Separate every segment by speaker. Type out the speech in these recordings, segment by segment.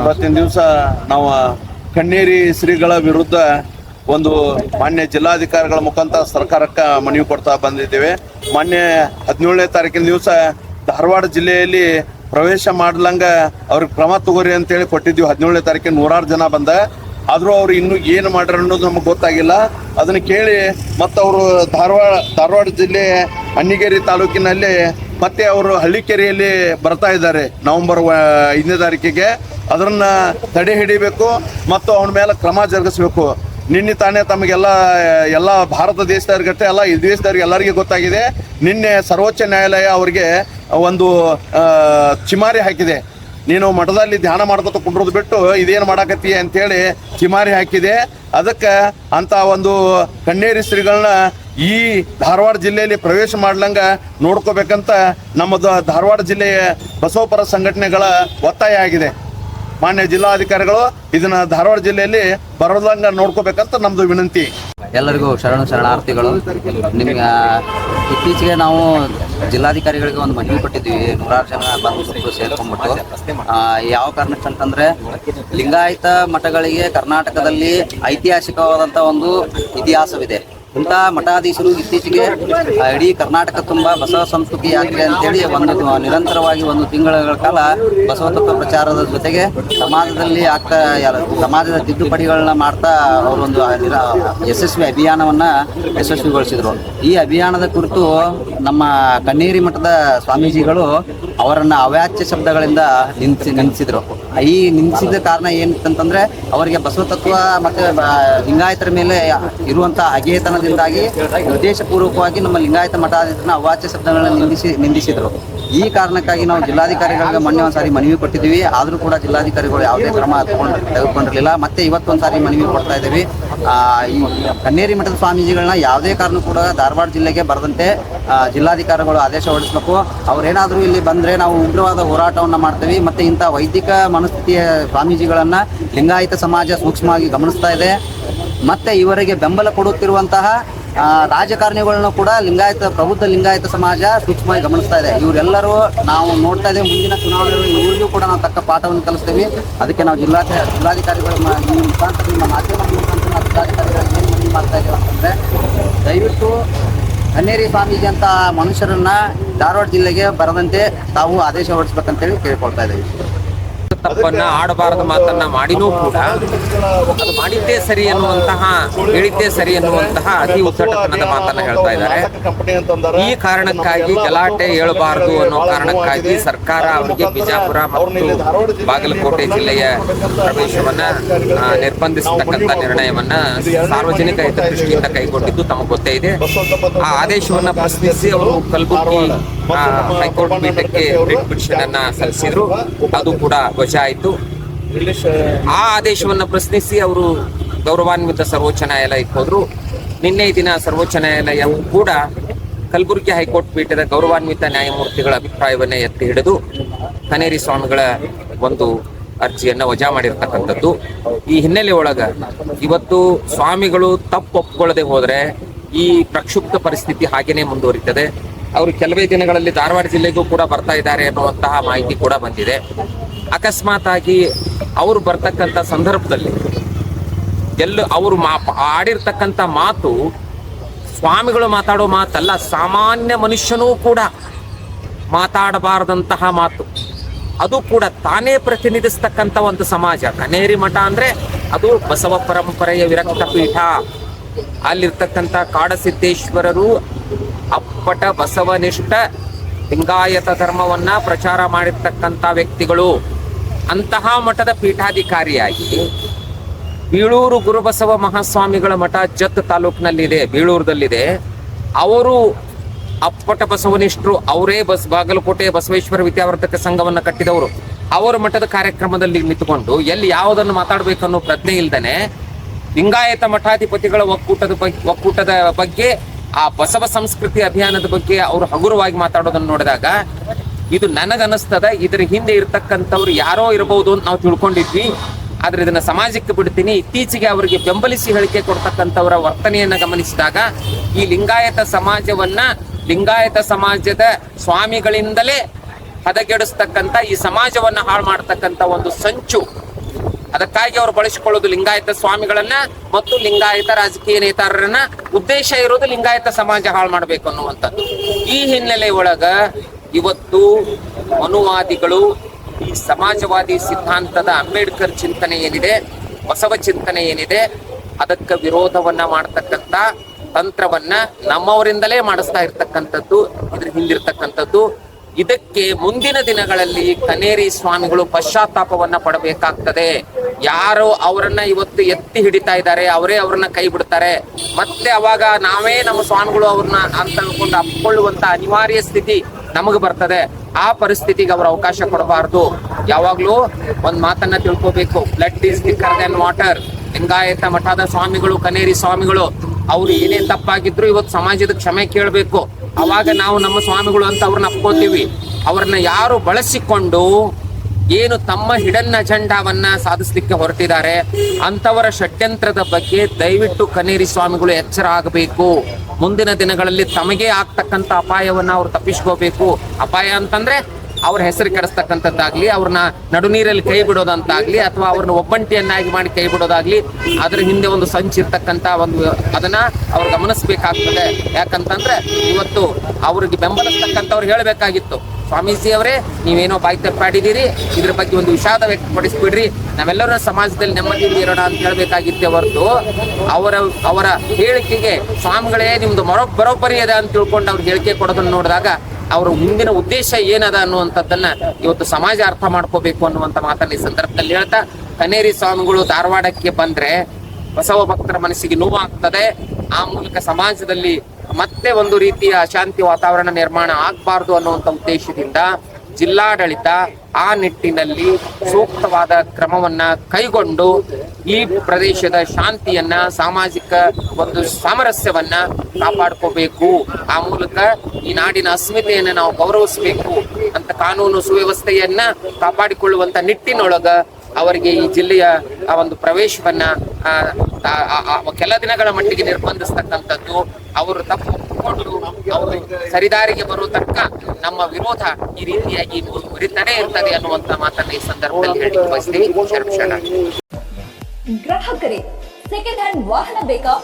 Speaker 1: ಇವತ್ತಿನ ದಿವಸ ನಾವು ಕಣ್ಣೇರಿ ಶ್ರೀಗಳ ವಿರುದ್ಧ ಒಂದು ಮಾನ್ಯ ಜಿಲ್ಲಾಧಿಕಾರಿಗಳ ಮುಖಾಂತರ ಸರ್ಕಾರಕ್ಕೆ ಮನವಿ ಕೊಡ್ತಾ ಬಂದಿದ್ದೇವೆ. ಮಾನ್ಯ ಹದಿನೇಳನೇ ತಾರೀಕಿನ ದಿವಸ ಧಾರವಾಡ ಜಿಲ್ಲೆಯಲ್ಲಿ ಪ್ರವೇಶ ಮಾಡ್ಲಂಗ ಅವ್ರಿಗೆ ಕ್ರಮ ತಗೋರಿ ಅಂತೇಳಿ ಕೊಟ್ಟಿದ್ದೀವಿ. ಹದಿನೇಳನೇ ತಾರೀಕಿನ ನೂರಾರು ಜನ ಬಂದ. ಆದರೂ ಅವ್ರು ಇನ್ನೂ ಏನು ಮಾಡ್ಯಾರ ಅನ್ನೋದು ನಮಗೆ ಗೊತ್ತಾಗಿಲ್ಲ. ಅದನ್ನು ಕೇಳಿ ಮತ್ತು ಅವರು ಧಾರವಾಡ ಧಾರವಾಡ ಜಿಲ್ಲೆ ಅಣ್ಣಿಗೇರಿ ತಾಲೂಕಿನಲ್ಲಿ ಮತ್ತೆ ಅವರು ಹಳ್ಳಿಕೆರೆಯಲ್ಲಿ ಬರ್ತಾ ಇದ್ದಾರೆ. ನವೆಂಬರ್ ಐದನೇ ತಾರೀಕಿಗೆ. ಅದನ್ನ ತಡೆ ಹಿಡಿಬೇಕು ಮತ್ತು ಅವನ ಮೇಲೆ ಕ್ರಮ ಜರುಗಿಸಬೇಕು. ನಿನ್ನೆ ತಾನೇ ತಮಗೆಲ್ಲ, ಎಲ್ಲ ಭಾರತ ದೇಶದವ್ರಿಗಷ್ಟೇ ಎಲ್ಲ ಈ ದೇಶದವ್ರಿಗೆ ಎಲ್ಲರಿಗೂ ಗೊತ್ತಾಗಿದೆ. ನಿನ್ನೆ ಸರ್ವೋಚ್ಚ ನ್ಯಾಯಾಲಯ ಅವರಿಗೆ ಒಂದು ಚಿಮಾರಿ ಹಾಕಿದೆ. ನೀನು ಮಠದಲ್ಲಿ ಧ್ಯಾನ ಮಾಡ್ಕೊತ ಕುಂಡ್ರದ್ ಬಿಟ್ಟು ಇದೇನು ಮಾಡಾಕತ್ತಿ ಅಂತೇಳಿ ಚಿಮಾರಿ ಹಾಕಿದೆ. ಅದಕ್ಕೆ ಅಂತ ಒಂದು ಕಣ್ಣೇರಿ ಶ್ರೀಗಳನ್ನ ಈ ಧಾರವಾಡ ಜಿಲ್ಲೆಯಲ್ಲಿ ಪ್ರವೇಶ ಮಾಡ್ಲಂಗ ನೋಡ್ಕೋಬೇಕಂತ ನಮ್ಮ ದ- ಧಾರವಾಡ ಜಿಲ್ಲೆಯ ಬಸವಪರ ಸಂಘಟನೆಗಳ ಒತ್ತಾಯ ಆಗಿದೆ. ಮಾನ್ಯ ಜಿಲ್ಲಾಧಿಕಾರಿಗಳು ಇದನ್ನ ಧಾರವಾಡ ಜಿಲ್ಲೆಯಲ್ಲಿ ಬರೋದಂಗ ನೋಡ್ಕೋಬೇಕಂತ ನಮ್ದು ವಿನಂತಿ.
Speaker 2: ಎಲ್ಲರಿಗೂ ಶರಣ ಶರಣಾರ್ಥಿಗಳು. ನಿಮ್ಗೆ ಇತ್ತೀಚೆಗೆ ನಾವು ಜಿಲ್ಲಾಧಿಕಾರಿಗಳಿಗೆ ಒಂದು ಮನವಿ ಕೊಟ್ಟಿದ್ದೀವಿ. ನೂರಾರು ಜನ ಬಂದು ಸೇರ್ಕೊಂಡ್ಬಿಟ್ಟು. ಯಾವ ಕಾರಣಕ್ಕೆ ಅಂತಂದ್ರೆ ಲಿಂಗಾಯತ ಮಠಗಳಿಗೆ ಕರ್ನಾಟಕದಲ್ಲಿ ಐತಿಹಾಸಿಕವಾದಂಥ ಒಂದು ಇತಿಹಾಸವಿದೆ. ಇಂಥ ಮಠಾಧೀಶರು ಇತ್ತೀಚೆಗೆ ಇಡೀ ಕರ್ನಾಟಕ ತುಂಬ ಬಸವ ಸಂಸ್ಕೃತಿ ಆಗಿದೆ ಅಂತೇಳಿ ಒಂದು ನಿರಂತರವಾಗಿ ಒಂದು ತಿಂಗಳ ಕಾಲ ಬಸವ ತತ್ವ ಪ್ರಚಾರದ ಜೊತೆಗೆ ಸಮಾಜದಲ್ಲಿ ಆಗ್ತಾ ಸಮಾಜದ ತಿದ್ದುಪಡಿಗಳನ್ನ ಮಾಡ್ತಾ ಅವರೊಂದು ಯಶಸ್ವಿ ಅಭಿಯಾನವನ್ನ ಯಶಸ್ವಿಗೊಳಿಸಿದ್ರು. ಈ ಅಭಿಯಾನದ ಕುರಿತು ನಮ್ಮ ಕಣ್ಣೇರಿ ಮಠದ ಸ್ವಾಮೀಜಿಗಳು ಅವರನ್ನ ಅವ್ಯಾಚ್ಯ ಶಬ್ದಗಳಿಂದ ನಿಂದಿಸಿ ನಿಲ್ಲಿಸಿದ್ರು ಈ ನಿಲ್ಲಿಸಿದ ಕಾರಣ ಏನಂತಂದ್ರೆ, ಅವರಿಗೆ ಬಸವ ತತ್ವ ಮತ್ತೆ ಲಿಂಗಾಯತರ ಮೇಲೆ ಇರುವಂತ ಅಗೇತನದಿಂದಾಗಿ ಉದ್ದೇಶಪೂರ್ವಕವಾಗಿ ನಮ್ಮ ಲಿಂಗಾಯತ ಮಠಾಧೀಶರನ್ನ ಅವಾಚ್ಯ ಶಬ್ದಗಳನ್ನ ನಿಂದಿಸಿ, ನಿಂದಿಸಿದ್ರು. ಈ ಕಾರಣಕ್ಕಾಗಿ ನಾವು ಜಿಲ್ಲಾಧಿಕಾರಿಗಳಿಗೆ ಮೊನ್ನೆ ಒಂದ್ಸಾರಿ ಮನವಿ ಕೊಟ್ಟಿದ್ದೀವಿ. ಆದರೂ ಕೂಡ ಜಿಲ್ಲಾಧಿಕಾರಿಗಳು ಯಾವುದೇ ಕ್ರಮ ತಗೊಂಡು, ತೆಗೆದುಕೊಂಡಿರಲಿಲ್ಲ. ಮತ್ತೆ ಇವತ್ತೊಂದ್ಸಾರಿ ಮನವಿ ಕೊಡ್ತಾ ಇದ್ದೀವಿ. ಈ ಕನ್ನೇರಿ ಮಠದ ಸ್ವಾಮೀಜಿಗಳನ್ನ ಯಾವುದೇ ಕಾರಣ ಕೂಡ ಧಾರವಾಡ ಜಿಲ್ಲೆಗೆ ಬರದಂತೆ ಜಿಲ್ಲಾಧಿಕಾರಿಗಳು ಆದೇಶ ಹೊರಡಿಸಬೇಕು. ಅವ್ರೇನಾದರೂ ಇಲ್ಲಿ ಬಂದರೆ ನಾವು ಉಗ್ರವಾದ ಹೋರಾಟವನ್ನು ಮಾಡ್ತೀವಿ. ಮತ್ತು ಇಂಥ ವೈದಿಕ ಮನಸ್ಥಿತಿಯ ಸ್ವಾಮೀಜಿಗಳನ್ನು ಲಿಂಗಾಯತ ಸಮಾಜ ಸೂಕ್ಷ್ಮವಾಗಿ ಗಮನಿಸ್ತಾ ಇದೆ. ಮತ್ತು ಇವರಿಗೆ ಬೆಂಬಲ ಕೊಡುತ್ತಿರುವಂತಹ ರಾಜಕಾರಣಿಗಳನ್ನು ಕೂಡ ಲಿಂಗಾಯತ, ಪ್ರಬುದ್ಧ ಲಿಂಗಾಯತ ಸಮಾಜ ಸೂಕ್ಷ್ಮವಾಗಿ ಗಮನಿಸ್ತಾ ಇದೆ. ಇವರೆಲ್ಲರೂ ನಾವು ನೋಡ್ತಾ ಇದ್ದೇವೆ. ಮುಂದಿನ ಚುನಾವಣೆಗಳಲ್ಲಿ ಇವರಿಗೂ ಕೂಡ ನಾವು ತಕ್ಕ ಪಾಠವನ್ನು ಕಲಿಸ್ತೀವಿ. ಅದಕ್ಕೆ ನಾವು ಜಿಲ್ಲಾ, ಜಿಲ್ಲಾಧಿಕಾರಿಗಳ ಮುಖಾಂತರ ನಿಮ್ಮ ಮಾಧ್ಯಮ ಮುಖಾಂತರ ಜಿಲ್ಲಾಧಿಕಾರಿಗಳಿಗೆ ಏನು ಮಾಡ್ತಾ ಇದ್ದೇವೆ ಅಂತಂದರೆ ದಯವಿಟ್ಟು ಕನ್ನೇರಿ ಸ್ವಾಮೀಜಿ ಅಂತ ಮನುಷ್ಯರನ್ನ ಧಾರವಾಡ ಜಿಲ್ಲೆಗೆ ಬರದಂತೆ ತಾವು ಆದೇಶ ಹೊರಡಿಸ್ಬೇಕಂತೇಳಿ ಕೇಳ್ಕೊಳ್ತಾ ಇದ್ದೀವಿ.
Speaker 3: ತಪ್ಪನ್ನ ಆಡಬಾರದ ಮಾತನ್ನ ಮಾಡಿನೂ ಕೂಡ ಅದು ಮಾಡಿದ್ದೇ ಸರಿ ಎನ್ನುವಂತಹ, ಹೇಳಿದ್ದೇ ಸರಿ ಎನ್ನುವಂತಹ ಅತಿ ಉದ್ದಟತನದ ಮಾತನ್ನ ಹೇಳ್ತಾ ಇದ್ದಾರೆ. ಈ ಕಾರಣಕ್ಕಾಗಿ ಗಲಾಟೆ ಹೇಳಬಾರದು ಅನ್ನೋ ಕಾರಣಕ್ಕಾಗಿ ಸರ್ಕಾರ ಅವರಿಗೆ ಬಿಜಾಪುರ ಮತ್ತು ಬಾಗಲಕೋಟೆ ಜಿಲ್ಲೆಯ ಪ್ರವೇಶವನ್ನ ನಿರ್ಬಂಧಿಸತಕ್ಕಂತ ನಿರ್ಣಯವನ್ನ ಸಾರ್ವಜನಿಕ ಹಿತದೃಷ್ಟಿಯಿಂದ ಕೈಗೊಂಡಿದ್ದು ತಮಗೆ ಗೊತ್ತೇ ಇದೆ. ಆ ಆದೇಶವನ್ನ ಪ್ರಶ್ನಿಸಿ ಅವರು ಕಲಬುರಗಿ ಹೈಕೋರ್ಟ್ ಪೀಠಕ್ಕೆ ರಿಟ್ ಪಿಟಿಷನ್ ಅನ್ನ ಸಲ್ಲಿಸಿದ್ರು. ಅದು ಕೂಡ ವಜಾ ಆಯಿತು ಆ ಆದೇಶವನ್ನ ಪ್ರಶ್ನಿಸಿ ಅವರು ಗೌರವಾನ್ವಿತ ಸರ್ವೋಚ್ಚ ನ್ಯಾಯಾಲಯಕ್ಕೆ ಹೋದ್ರು. ನಿನ್ನೆ ದಿನ ಸರ್ವೋಚ್ಚ ನ್ಯಾಯಾಲಯವು ಕೂಡ ಕಲಬುರಗಿ ಹೈಕೋರ್ಟ್ ಪೀಠದ ಗೌರವಾನ್ವಿತ ನ್ಯಾಯಮೂರ್ತಿಗಳ ಅಭಿಪ್ರಾಯವನ್ನ ಎತ್ತಿ ಹಿಡಿದು ಕನೇರಿ ಸ್ವಾಮಿಗಳ ಒಂದು ಅರ್ಜಿಯನ್ನ ವಜಾ ಮಾಡಿರ್ತಕ್ಕಂಥದ್ದು. ಈ ಹಿನ್ನೆಲೆ ಒಳಗ ಇವತ್ತು ಸ್ವಾಮಿಗಳು ತಪ್ಪು ಒಪ್ಕೊಳ್ಳದೆ ಹೋದ್ರೆ ಈ ಪ್ರಕ್ಷುಬ್ಧ ಪರಿಸ್ಥಿತಿ ಹಾಗೇನೆ ಮುಂದುವರಿತದೆ. ಅವರು ಕೆಲವೇ ದಿನಗಳಲ್ಲಿ ಧಾರವಾಡ ಜಿಲ್ಲೆಗೂ ಕೂಡ ಬರ್ತಾ ಇದ್ದಾರೆ ಅನ್ನುವಂತಹ ಮಾಹಿತಿ ಕೂಡ ಬಂದಿದೆ. ಅಕಸ್ಮಾತ್ ಆಗಿ ಅವರು ಬರ್ತಕ್ಕಂಥ ಸಂದರ್ಭದಲ್ಲಿ ಎಲ್ಲ ಅವರು ಮಾ ಆಡಿರ್ತಕ್ಕಂಥ ಮಾತು, ಸ್ವಾಮಿಗಳು ಮಾತಾಡೋ ಮಾತಲ್ಲ, ಸಾಮಾನ್ಯ ಮನುಷ್ಯನೂ ಕೂಡ ಮಾತಾಡಬಾರದಂತಹ ಮಾತು. ಅದು ಕೂಡ ತಾನೇ ಪ್ರತಿನಿಧಿಸ್ತಕ್ಕಂಥ ಒಂದು ಸಮಾಜ. ಕನೇರಿ ಮಠ ಅಂದ್ರೆ ಅದು ಬಸವ ಪರಂಪರೆಯ ವಿರಕ್ತ ಪೀಠ ಅಲ್ಲಿರ್ತಕ್ಕಂಥ ಕಾಡಸಿದ್ದೇಶ್ವರರು ಅಪ್ಪಟ ಬಸವನಿಷ್ಠ ಲಿಂಗಾಯತ ಧರ್ಮವನ್ನ ಪ್ರಚಾರ ಮಾಡಿರ್ತಕ್ಕಂಥ ವ್ಯಕ್ತಿಗಳು ಅಂತಹ ಮಠದ ಪೀಠಾಧಿಕಾರಿಯಾಗಿ ಬೀಳೂರು ಗುರುಬಸವ ಮಹಾಸ್ವಾಮಿಗಳ ಮಠ ಜತ್ ತಾಲೂಕಿನಲ್ಲಿದೆ, ಬೀಳೂರದಲ್ಲಿದೆ. ಅವರು ಅಪ್ಪಟ ಬಸವನಿಷ್ಠರು, ಅವರೇ ಬಸ್ ಬಾಗಲಕೋಟೆ ಬಸವೇಶ್ವರ ವಿದ್ಯಾವರ್ಧಕ ಸಂಘವನ್ನು ಕಟ್ಟಿದವರು. ಅವರ ಮಠದ ಕಾರ್ಯಕ್ರಮದಲ್ಲಿ ನಿಂತುಕೊಂಡು ಎಲ್ಲಿ ಯಾವುದನ್ನು ಮಾತಾಡಬೇಕನ್ನೋ ಪ್ರಜ್ಞೆ ಇಲ್ದನೆ ಲಿಂಗಾಯತ ಮಠಾಧಿಪತಿಗಳ ಒಕ್ಕೂಟದ ಬಗ್ಗೆ ಒಕ್ಕೂಟದ ಬಗ್ಗೆ ಆ ಬಸವ ಸಂಸ್ಕೃತಿ ಅಭಿಯಾನದ ಬಗ್ಗೆ ಅವರು ಹಗುರವಾಗಿ ಮಾತಾಡೋದನ್ನು ನೋಡಿದಾಗ ಇದು ನನಗನ್ನಿಸ್ತದ, ಇದರ ಹಿಂದೆ ಇರತಕ್ಕಂಥವ್ರು ಯಾರೋ ಇರಬಹುದು ಅಂತ ನಾವು ತಿಳ್ಕೊಂಡಿದ್ವಿ. ಆದ್ರೆ ಇದನ್ನ ಸಮಾಜಕ್ಕೆ ಬಿಡ್ತೀನಿ. ಇತ್ತೀಚೆಗೆ ಅವರಿಗೆ ಬೆಂಬಲಿಸಿ ಹೇಳಿಕೆ ಕೊಡ್ತಕ್ಕಂಥವರ ವರ್ತನೆಯನ್ನ ಗಮನಿಸಿದಾಗ ಈ ಲಿಂಗಾಯತ ಸಮಾಜವನ್ನ ಲಿಂಗಾಯತ ಸಮಾಜದ ಸ್ವಾಮಿಗಳಿಂದಲೇ ಹದಗೆಡಿಸ್ತಕ್ಕಂಥ ಈ ಸಮಾಜವನ್ನ ಹಾಳು ಮಾಡ್ತಕ್ಕಂಥ ಒಂದು ಸಂಚು ಅದಕ್ಕಾಗಿ ಅವರು ಬಳಸಿಕೊಳ್ಳೋದು ಲಿಂಗಾಯತ ಸ್ವಾಮಿಗಳನ್ನ ಮತ್ತು ಲಿಂಗಾಯತ ರಾಜಕೀಯ ನೇತಾರರನ್ನ. ಉದ್ದೇಶ ಇರೋದು ಲಿಂಗಾಯತ ಸಮಾಜ ಹಾಳು ಮಾಡಬೇಕು ಅನ್ನುವಂಥದ್ದು. ಈ ಹಿನ್ನೆಲೆ ಒಳಗ ಇವತ್ತು ಮನುವಾದಿಗಳು ಈ ಸಮಾಜವಾದಿ ಸಿದ್ಧಾಂತದ ಅಂಬೇಡ್ಕರ್ ಚಿಂತನೆ ಏನಿದೆ, ಬಸವ ಚಿಂತನೆ ಏನಿದೆ, ಅದಕ್ಕೆ ವಿರೋಧವನ್ನ ಮಾಡ್ತಕ್ಕಂಥ ತಂತ್ರವನ್ನ ನಮ್ಮವರಿಂದಲೇ ಮಾಡಿಸ್ತಾ ಇರ್ತಕ್ಕಂಥದ್ದು, ಇದ್ರ ಹಿಂದಿರ್ತಕ್ಕಂಥದ್ದು. ಇದಕ್ಕೆ ಮುಂದಿನ ದಿನಗಳಲ್ಲಿ ಕನೇರಿ ಸ್ವಾಮಿಗಳು ಪಶ್ಚಾತ್ತಾಪವನ್ನ ಪಡಬೇಕಾಗ್ತದೆ. ಯಾರು ಅವರನ್ನ ಇವತ್ತು ಎತ್ತಿ ಹಿಡಿತಾ ಇದ್ದಾರೆ, ಅವರೇ ಅವ್ರನ್ನ ಕೈ ಬಿಡ್ತಾರೆ. ಮತ್ತೆ ಅವಾಗ ನಾವೇ ನಮ್ಮ ಸ್ವಾಮಿಗಳು ಅವ್ರನ್ನ ಅಂತ ಅನ್ಕೊಂಡು ಅಪ್ಕೊಳ್ಳುವಂತ ಅನಿವಾರ್ಯ ಸ್ಥಿತಿ ನಮಗ್ ಬರ್ತದೆ. ಆ ಪರಿಸ್ಥಿತಿಗೆ ಅವ್ರ ಅವಕಾಶ ಕೊಡಬಾರ್ದು. ಯಾವಾಗ್ಲೂ ಒಂದ್ ಮಾತನ್ನ ತಿಳ್ಕೋಬೇಕು. Blood is thicker than water Lingayat ಮಠದ ಸ್ವಾಮಿಗಳು, ಕನೇರಿ ಸ್ವಾಮಿಗಳು, ಅವ್ರು ಏನೇ ತಪ್ಪಾಗಿದ್ರು ಇವತ್ತು ಸಮಾಜದ ಕ್ಷಮೆ ಕೇಳಬೇಕು. ಅವಾಗ ನಾವು ನಮ್ಮ ಸ್ವಾಮಿಗಳು ಅಂತ ಅವ್ರನ್ನ ಅಪ್ಕೋತೀವಿ. ಅವ್ರನ್ನ ಯಾರು ಬಳಸಿಕೊಂಡು ಏನು ತಮ್ಮ ಹಿಡನ್ ಅಜೆಂಡಾವನ್ನ ಸಾಧಿಸ್ಲಿಕ್ಕೆ ಹೊರಟಿದ್ದಾರೆ ಅಂತವರ ಷಡ್ಯಂತ್ರದ ಬಗ್ಗೆ ದಯವಿಟ್ಟು ಕನೇರಿ ಸ್ವಾಮಿಗಳು ಎಚ್ಚರ ಆಗಬೇಕು. ಮುಂದಿನ ದಿನಗಳಲ್ಲಿ ತಮಗೆ ಆಗ್ತಕ್ಕಂಥ ಅಪಾಯವನ್ನ ಅವ್ರು ತಪ್ಪಿಸ್ಕೋಬೇಕು. ಅಪಾಯ ಅಂತಂದ್ರೆ ಅವ್ರ ಹೆಸರು ಕೆಡಿಸ್ತಕ್ಕಂಥದ್ದಾಗ್ಲಿ, ಅವ್ರನ್ನ ನಡುನೀರಲ್ಲಿ ಕೈ ಬಿಡೋದಂತಾಗ್ಲಿ, ಅಥವಾ ಅವ್ರನ್ನ ಒಬ್ಬಂಟಿಯನ್ನಾಗಿ ಮಾಡಿ ಕೈ ಬಿಡೋದಾಗ್ಲಿ, ಅದ್ರ ಹಿಂದೆ ಒಂದು ಸಂಚಿರ್ತಕ್ಕಂಥ ಒಂದು, ಅದನ್ನ ಅವ್ರು ಗಮನಿಸಬೇಕಾಗ್ತದೆ. ಯಾಕಂತಂದ್ರೆ ಇವತ್ತು ಅವ್ರಿಗೆ ಬೆಂಬಲಿಸ್ತಕ್ಕಂಥವ್ರು ಹೇಳಬೇಕಾಗಿತ್ತು. ಸ್ವಾಮೀಜಿ ಅವರೇ ನೀವೇನೋ ಬಾಯಿ ತಪ್ಪಾಡಿದ್ದೀರಿ ಇದ್ರ ಬಗ್ಗೆ ಒಂದು ವಿಷಾದ ವ್ಯಕ್ತಪಡಿಸ್ಬಿಡ್ರಿ. ನಾವೆಲ್ಲರೂ ಸಮಾಜದಲ್ಲಿ ನೆಮ್ಮದಿ ಇರೋಣ ಅಂತ ಹೇಳ್ಬೇಕಾಗಿತ್ತೆ ಹೊರತು, ಅವರ ಅವರ ಹೇಳಿಕೆಗೆ ಸ್ವಾಮಿಗಳೇ, ನಿಮ್ದು ಮರೋ ಬರೋಬ್ಬರಿ ಅದ ಅಂತ ತಿಳ್ಕೊಂಡು ಅವ್ರಿಗೆ ಹೇಳಿಕೆ ಕೊಡೋದನ್ನ ನೋಡಿದಾಗ ಅವರ ಮುಂದಿನ ಉದ್ದೇಶ ಏನದ ಅನ್ನುವಂಥದ್ದನ್ನ ಇವತ್ತು ಸಮಾಜ ಅರ್ಥ ಮಾಡ್ಕೋಬೇಕು ಅನ್ನುವಂಥ ಮಾತನ್ನ ಈ ಸಂದರ್ಭದಲ್ಲಿ ಹೇಳ್ತಾ, ಕನೇರಿ ಸ್ವಾಮಿಗಳು ಧಾರವಾಡಕ್ಕೆ ಬಂದ್ರೆ ಬಸವ ಭಕ್ತರ ಮನಸ್ಸಿಗೆ ನೋವಾಗ್ತದೆ. ಆ ಮೂಲಕ ಸಮಾಜದಲ್ಲಿ ಮತ್ತೆ ಒಂದು ರೀತಿಯ ಅಶಾಂತಿ ವಾತಾವರಣ ನಿರ್ಮಾಣ ಆಗಬಾರ್ದು ಅನ್ನುವಂಥ ಉದ್ದೇಶದಿಂದ ಜಿಲ್ಲಾಡಳಿತ ಆ ನಿಟ್ಟಿನಲ್ಲಿ ಸೂಕ್ತವಾದ ಕ್ರಮವನ್ನ ಕೈಗೊಂಡು ಈ ಪ್ರದೇಶದ ಶಾಂತಿಯನ್ನ, ಸಾಮಾಜಿಕ ಒಂದು ಸಾಮರಸ್ಯವನ್ನ ಕಾಪಾಡ್ಕೋಬೇಕು. ಆ ಮೂಲಕ ಈ ನಾಡಿನ ಅಸ್ಮಿತೆಯನ್ನು ನಾವು ಗೌರವಿಸಬೇಕು ಅಂತ ಕಾನೂನು ಸುವ್ಯವಸ್ಥೆಯನ್ನ ಕಾಪಾಡಿಕೊಳ್ಳುವಂತ ನಿಟ್ಟಿನೊಳಗ ಅವರಿಗೆ ಈ ಜಿಲ್ಲೆಯ ಆ ಒಂದು ಪ್ರವೇಶವನ್ನ ಕೆಲ ದಿನಗಳ ಮಟ್ಟಿಗೆ ನಿರ್ಬಂಧಿಸ್ತಕ್ಕಂಥದ್ದು ಅವರು ತಪ್ಪು ಒಪ್ಪಿಕೊಂಡು ಅವರು ಸರಿದಾರಿಗೆ ಬರುವ ತಕ್ಕ ನಮ್ಮ ವಿರೋಧ ಈ ರೀತಿಯಾಗಿ ಮುರಿತಾನೆ ಇರ್ತದೆ ಅನ್ನುವಂತ ಮಾತನ್ನ ಈ ಸಂದರ್ಭದಲ್ಲಿ ಹೇಳಿ ಬಯಸ್ತೀವಿ
Speaker 4: ಗ್ರಾಹಕರೇ ಸೆಕೆಂಡ್ ಹ್ಯಾಂಡ್ ವಾಹನ ಬೇಕಾ?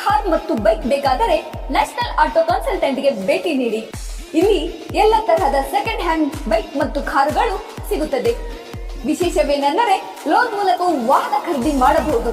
Speaker 4: ಕಾರ್ ಮತ್ತು ಬೈಕ್ ಬೇಕಾದರೆ ನ್ಯಾಷನಲ್ ಆಟೋ ಕನ್ಸಲ್ಟೆಂಟ್ಗೆ ಭೇಟಿ ನೀಡಿ. ಇಲ್ಲಿ ಎಲ್ಲ ತರಹದ ಸೆಕೆಂಡ್ ಹ್ಯಾಂಡ್ ಬೈಕ್ ಮತ್ತು ಕಾರುಗಳು ಸಿಗುತ್ತದೆ. ವಿಶೇಷವೇನೆಂದರೆ ಲೋನ್ ಮೂಲಕ ವಾಹನ ಖರೀದಿ ಮಾಡಬಹುದು.